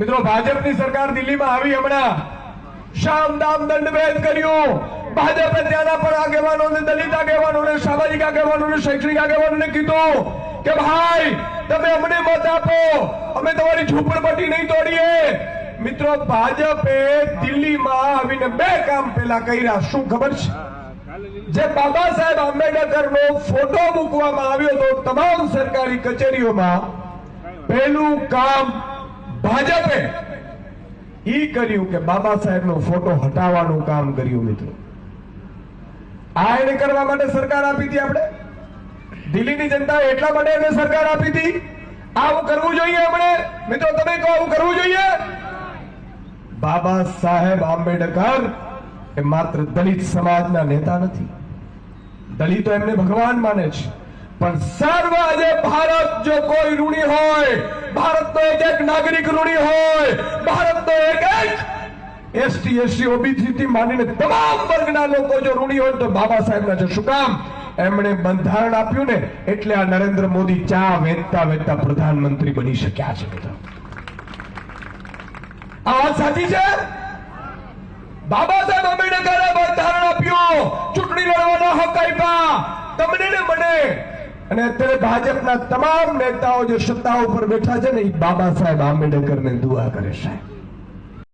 મિત્રો, ભાજપની સરકાર દિલ્હીમાં આવી હમણાં. શામદામ દંડભેદ કર્યું. ભાજપે ત્યાંના પણ આગેવાનોને, દલિત આગેવાનોને, સામાજિક આગેવાનોને, શૈક્ષણિક આગેવાનોને કીધું કે, ભાઈ, તમે અમને મત આપો. અમે તમારી ઝૂંપડપટ્ટી નહીં તોડીએ. મિત્રો, ભાજપે દિલ્હીમાં આવીને બે કામ પેલા કર્યા. શું ખબર છે? જે બાબા સાહેબ આંબેડકર નો ફોટો મૂકવામાં આવ્યો હતો તમામ સરકારી કચેરીઓમાં, પહેલું કામ ભાજપે ઈ કર્યું કે બાબા સાહેબનો ફોટો હટાવવાનું કામ કર્યું, મિત્રો. આ એને કરવા માટે સરકાર આપી હતી આપણે? દિલ્હીની જનતા એટલા માટે એને સરકાર આપી હતી? આવું કરવું જોઈએ આપણે? મિત્રો, તમે કહો, આવું કરવું જોઈએ? બાબા સાહેબ આંબેડકર એ માત્ર દલિત સમાજના નેતા નથી. દલિતો એમને ભગવાન માને છે. પણ સર્વ આજે ભારત જો કોઈ ઋણી હોય ભારતનો એક એક નાગરિક ઋણી હોય ભારતનો એક એક એસટી એસસી ઓબીસી થી માંડીને તમામ વર્ગના લોકો જો ઋણી હોય તો બાબા સાહેબના છે શું કામ? એમણે બંધારણ આપ્યું ને એટલે આ નરેન્દ્ર મોદી ચા વેચતા વેચતા પ્રધાનમંત્રી બની શક્યા છે બધા. આ વાત સાચી છે? બાબા સાહેબ આંબેડકરે બંધારણ આપ્યું, ચૂંટણી લડવાનો હક આપ્યા. તમને ને મને અને અત્યારે ભાજપના તમામ નેતાઓ જે સત્તા ઉપર બેઠા છે ને એ બાબા સાહેબ આંબેડકરને દુઆ કરે સાહેબ